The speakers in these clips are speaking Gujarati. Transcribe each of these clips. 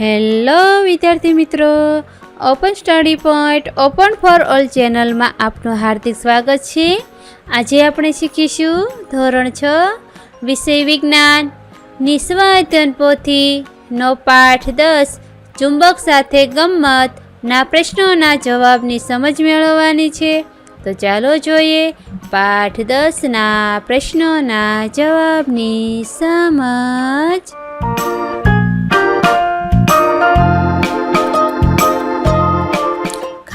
હેલો વિદ્યાર્થી મિત્રો open study point open for all ચેનલમાં આપનું હાર્દિક સ્વાગત છે. આજે આપણે શીખીશું ધોરણ છ, વિષય વિજ્ઞાન. નિસ્વાધન પોથી નો પાઠ દસ, ચુંબક સાથે ગમત, ના પ્રશ્નોના જવાબની સમજ મેળવવાની છે. તો ચાલો જોઈએ પાઠ દસના પ્રશ્નોના જવાબની સમજ.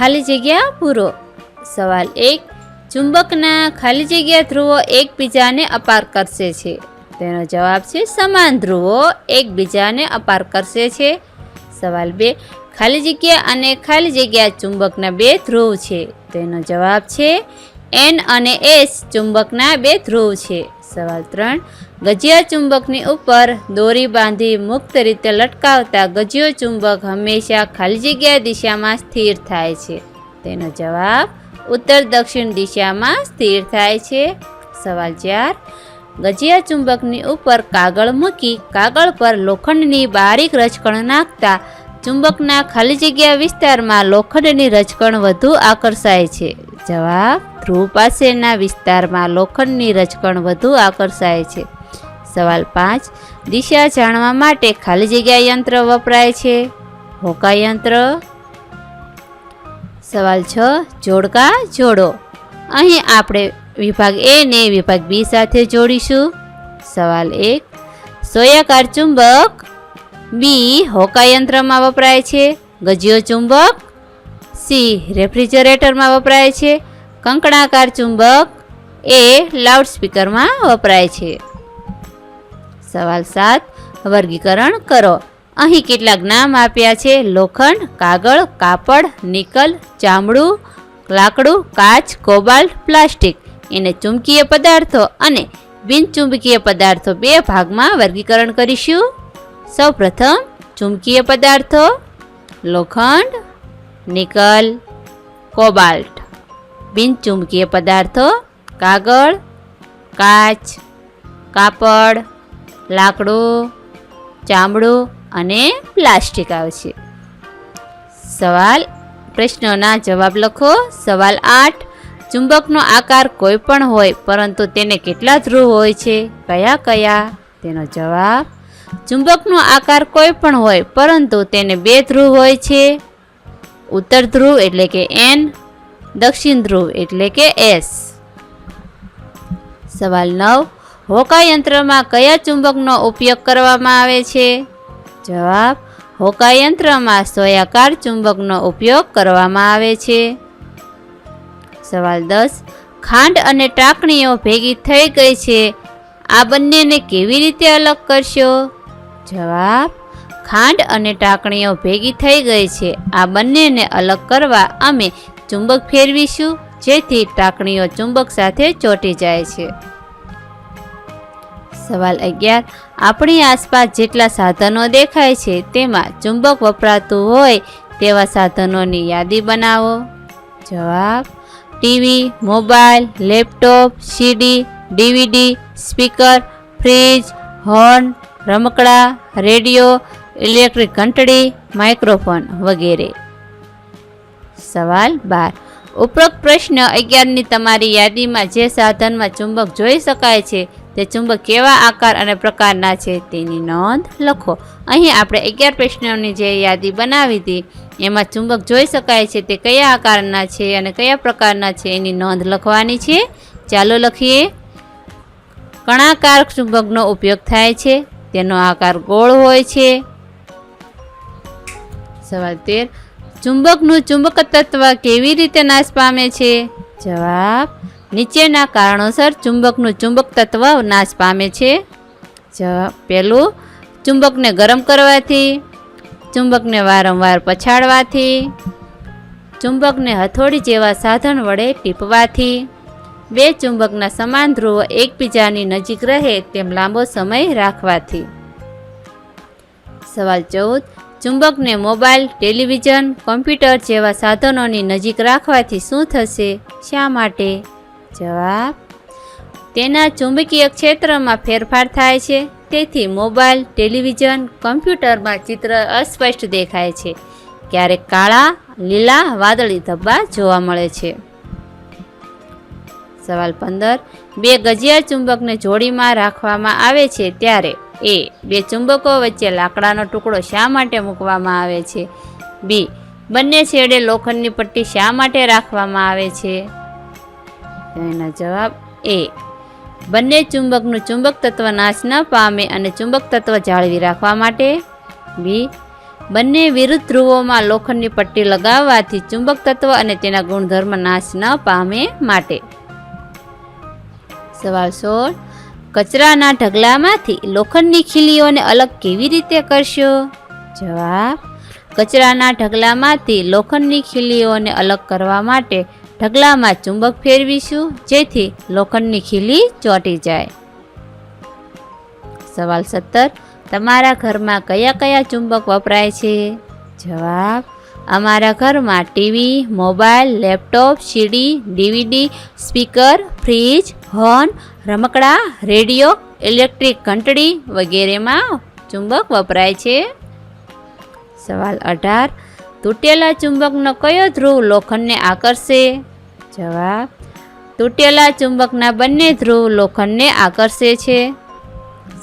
ખાલી જગ્યા પૂરો. સવાલ એક, ચુંબકના ખાલી જગ્યા ધ્રુવો એકબીજાને અપાર કરશે છે. તેનો જવાબ છે સમાન ધ્રુવો એકબીજાને અપાર કરશે છે. સવાલ બે, ખાલી જગ્યા અને ખાલી જગ્યા ચુંબકના બે ધ્રુવ છે. તેનો જવાબ છે એન અને એસ ચુંબકના બે ધ્રુવ છે. સવાલ ત્રણ ગજિયા ચુંબકની ઉપર દોરી બાંધી મુક્ત રીતે લટકાવતા ગજિયો ચુંબક હંમેશા ખાલી જગ્યા દિશામાં સ્થિર થાય છે. તેનો જવાબ ઉત્તર દક્ષિણ દિશામાં સ્થિર થાય છે. સવાલ ચાર, ગજિયા ચુંબકની ઉપર કાગળ મૂકી કાગળ પર લોખંડની બારીક રચકણ નાખતા ચુંબકના ખાલી જગ્યા વિસ્તારમાં લોખંડની રચકણ વધુ આકર્ષાય છે. જવાબ ધ્રુવ પાસેના વિસ્તારમાં લોખંડની રચકણ વધુ આકર્ષાય છે. સવાલ પાંચ. દિશા જાણવા માટે ખાલી જગ્યા યંત્ર વપરાય છે? હોકા યંત્ર? સવાલ છ. જોડકા જોડો. અહીં આપણે વિભાગ એ ને વિભાગ બી સાથે જોડીશું. સવાલ એક. સોયાકાર ચુંબક બી હોકા યંત્રમાં વપરાય છે? ગજિયો ચુંબક સી રેફ્રિજરેટરમાં વપરાય છે? કંકણાકાર ચુંબક એ લાઉડસ્પીકરમાં વપરાય છે. સવાલ સાત, વર્ગીકરણ કરો. અહીં કેટલાક નામ આપ્યા છે. લોખંડ, કાગળ, કાપડ, નિકલ, ચામડું, લાકડું, કાચ, કોબાલ્ટ, પ્લાસ્ટિક. એને ચુંબકીય પદાર્થો અને બિનચુંબકીય પદાર્થો બે ભાગમાં વર્ગીકરણ કરીશું. સૌપ્રથમ, ચુંબકીય પદાર્થો, લોખંડ, નિકલ, કોબાલ્ટ. બિનચુંબકીય પદાર્થો, કાગળ, કાચ, કાપડ લાકડું, ચામડું અને પ્લાસ્ટિક આવશે સવાલ, પ્રશ્નોના જવાબ લખો. સવાલ આઠ, ચુંબકનો આકાર કોઈ પણ હોય, પરંતુ તેને કેટલા ધ્રુવ હોય છે? કયા કયા? તેનો જવાબ, ચુંબકનો આકાર કોઈ પણ હોય, પરંતુ તેને બે ધ્રુવ હોય છે. ઉત્તર ધ્રુવ એટલે કે એન દક્ષિણ ધ્રુવ એટલે કે એસ સવાલ નવ હોકા યંત્રમાં કયા ચુંબકનો ઉપયોગ કરવામાં આવે છે? જવાબ હોકા યંત્રમાં સોયાકાર ચુંબકનો ઉપયોગ કરવામાં આવે છે. સવાલ દસ, ખાંડ અને ટાંકણીઓ ભેગી થઈ ગઈ છે. આ બંનેને કેવી રીતે અલગ કરશો? જવાબ, ખાંડ અને ટાંકણીઓ ભેગી થઈ ગઈ છે. આ બંનેને અલગ કરવા અમે ચુંબક ફેરવીશું, જેથી ટાંકણીઓ ચુંબક સાથે ચોંટી જાય છે. સવાલ અગિયાર. આપણી આસપાસ જેટલા સાધનો દેખાય છે તેમાં ચુંબક વપરાતું હોય તેવા સાધનોની યાદી બનાવો. જવાબ, TV, mobile, laptop, CD, DVD, speaker, fridge, horn, રમકડા, રેડિયો, ઇલેક્ટ્રિક ઘંટડી, માઇક્રોફોન વગેરે. સવાલ બાર. ઉપરોક્ત પ્રશ્ન અગિયારની તમારી યાદીમાં જે સાધનમાં ચુંબક જોઈ શકાય છે તે ચુંબક કેવા આકાર અને પ્રકારના છે તેની નોંધ લખો. અહીં આપણે અગિયાર પ્રશ્નોની જે યાદી બનાવી હતી, એમાં ચુંબક જોઈ શકાય છે તે કયા આકારના છે અને કયા પ્રકારના છે એની નોંધ લખવાની છે. ચાલો લખીએ. કણાકાર ચુંબકનો ઉપયોગ થાય છે, તેનો આકાર ગોળ હોય છે. સવાલ તેર. ચુંબકનું ચુંબક તત્વ કેવી રીતે નાશ પામે છે? જવાબ નીચેના કારણોસર ચુંબકનું ચુંબક તત્વ નાશ પામે છે. જ, પહેલું, ચુંબકને ગરમ કરવાથી, ચુંબકને વારંવાર પછાડવાથી, ચુંબકને હથોડી જેવા સાધન વડે ટીપવાથી બે, ચુંબકના સમાન ધ્રુવ એકબીજાની નજીક રહે તેમ લાંબો સમય રાખવાથી. સવાલ ચૌદ, ચુંબકને મોબાઈલ, ટેલિવિઝન, કોમ્પ્યુટર જેવા સાધનોની નજીક રાખવાથી શું થશે? શા માટે? જવાબ? તેના ચુંબકીય ક્ષેત્રમાં ફેરફાર થાય છે. તેથી મોબાઈલ, ટેલિવિઝન, કમ્પ્યુટરમાં ચિત્ર અસ્પષ્ટ દેખાય છે. ક્યારેક કાળા, લીલા, વાદળી ધબ્બા જોવા મળે છે. સવાલ પંદર. બે ગજિયા ચુંબકને જોડીમાં રાખવામાં આવે છે ત્યારે એ બે ચુંબકો વચ્ચે લાકડાનો ટુકડો શા માટે મૂકવામાં આવે છે? બી, બંને છેડે લોખંડની પટ્ટી શા માટે રાખવામાં આવે છે? તો એનો જવાબ એ. બંને ચુંબકનું ચુંબક તત્વ નાશ ન પામે અને ચુંબક તત્વ જાળવી રાખવા માટે. બી. બંને વિરુદ્ધ ધ્રુવોમાં લોખંડની પટ્ટી લગાવવાથી ચુંબક તત્વ અને તેના ગુણધર્મ નાશ ન પામે માટે. સવાલ સોળ. કચરાના ઢગલામાંથી લોખંડની ખીલીઓને અલગ કેવી રીતે કરશો? જવાબ. કચરાના ઢગલામાંથી લોખંડની ખીલીઓને અલગ કરવા માટે ઢગલામાં ચુંબક ફેરવીશું, જેથી લોખંડની ખીલી ચોંટી જાય. સવાલ સત્તર, તમારા ઘરમાં કયા કયા ચુંબક વપરાય છે? જવાબ, અમારા ઘરમાં TV, mobile, laptop, CD, DVD, speaker, fridge, horn, રમકડા, રેડિયો, ઇલેક્ટ્રિક ઘંટડી વગેરેમાં ચુંબક વપરાય છે. સવાલ અઢાર, તૂટેલા ચુંબકનો કયો ધ્રુવ લોખંડને આકર્ષે? જવાબ, તૂટેલા ચુંબકના બંને ધ્રુવ લોખંડને આકર્ષે છે.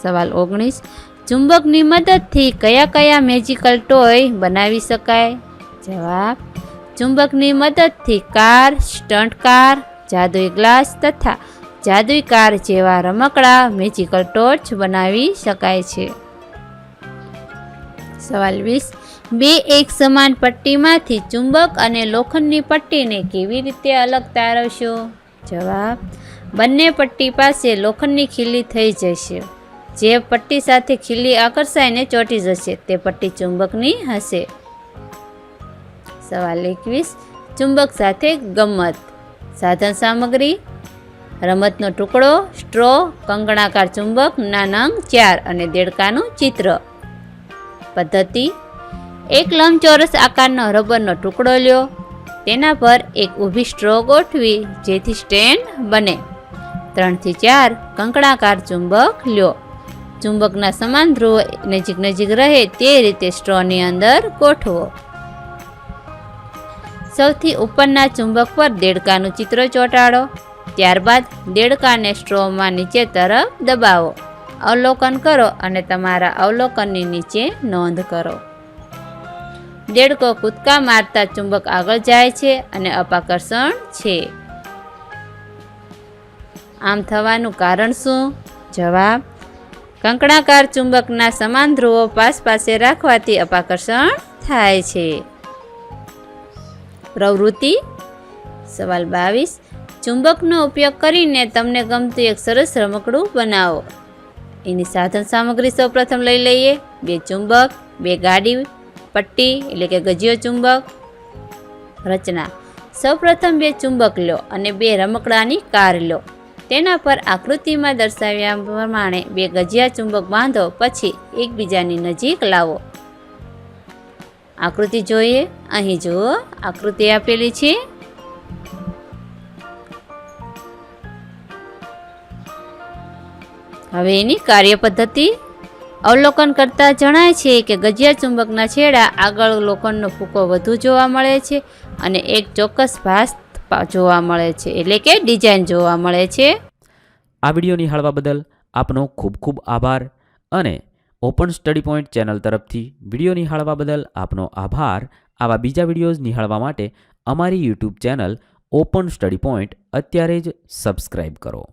સવાલ ઓગણીસ, ચુંબકની મદદથી કયા કયા મેજિકલ ટોય બનાવી શકાય? જવાબ, ચુંબકની મદદથી કાર સ્ટન્ટ કાર જાદુઈ ગ્લાસ તથા જાદુઈ કાર જેવા રમકડા મેજિકલ ટોર્ચ બનાવી શકાય છે. સવાલ વીસ બે એક સમાન પટ્ટીમાંથી ચુંબક અને લોખંડની પટ્ટીને કેવી રીતે અલગ તારવશો? જવાબ, બંને પટ્ટી પાસે લોખંડની ખીલી થઈ જશે. જે પટ્ટી સાથે ખીલી આકર્ષાઈને ચોંટી જશે, તે પટ્ટી ચુંબકની હશે. સવાલ એકવીસ, ચુંબક સાથે ગમત સાધન સામગ્રી, રમતનો ટુકડો, સ્ટ્રો કંકણાકાર ચુંબક, નાનંગ ચાર અને દેડકાનું ચિત્ર. પદ્ધતિ એક લંબચોરસ આકારનો રબરનો ટુકડો લ્યો. તેના પર એક ઊભી સ્ટ્રો ગોઠવી, જેથી સ્ટેન્ડ બને. ત્રણથી ચાર કંકણાકાર ચુંબક લ્યો. ચુંબકના સમાન ધ્રુવો નજીક નજીક રહે તે રીતે સ્ટ્રોની અંદર ગોઠવો. સૌથી ઉપરના ચુંબક પર દેડકાનું ચિત્ર ચોંટાડો. ત્યારબાદ દેડકાને સ્ટ્રોમાં નીચે તરફ દબાવો. અવલોકન કરો અને તમારા અવલોકનની નીચે નોંધ કરો. દેડકો કૂદકા મારતા ચુંબક આગળ જાય છે અને અપાકર્ષણ છે. આમ થવાનું કારણ શું? જવાબ, કંકણાકાર ચુંબકના સમાન ધ્રુવો પાસ પાસે રાખવાથી અપાકર્ષણ થાય છે. પ્રવૃત્તિ, સવાલ બાવીસ, ચુંબકનો ઉપયોગ કરીને તમને ગમતું એક સરસ રમકડું બનાવો. એની સાધન સામગ્રી સૌપ્રથમ લઈ લઈએ. બે ચુંબક, બે ગાડી પટ્ટી એટલે કે ગજિયો ચુંબક રચના. સૌપ્રથમ બે ચુંબક લો અને બે રમકડાની કાર લો. તેના પર આકૃતિમાં દર્શાવ્યા પ્રમાણે બે ગજિયા ચુંબક બાંધો, પછી એકબીજાની નજીક લાવો. આકૃતિ જોઈએ. અહીં જુઓ, આકૃતિ આપેલી છે. હવે એની કાર્ય પદ્ધતિ અવલોકન કરતા જણાય છે કે ગજિયા ચુંબકના છેડા આગળ લોખંડનો ફૂકો વધુ જોવા મળે છે અને એક ચોક્કસ ભાસ જોવા મળે છે. એટલે કે ડિઝાઇન જોવા મળે છે. આ વીડિયો નિહાળવા બદલ આપનો ખૂબ ખૂબ આભાર અને ઓપન સ્ટડી પોઈન્ટ ચેનલ તરફથી વીડિયો નિહાળવા બદલ આપનો આભાર. આવા બીજા વિડીયોઝ નિહાળવા માટે અમારી YouTube channel open study point અત્યારે જ સબસ્ક્રાઈબ કરો.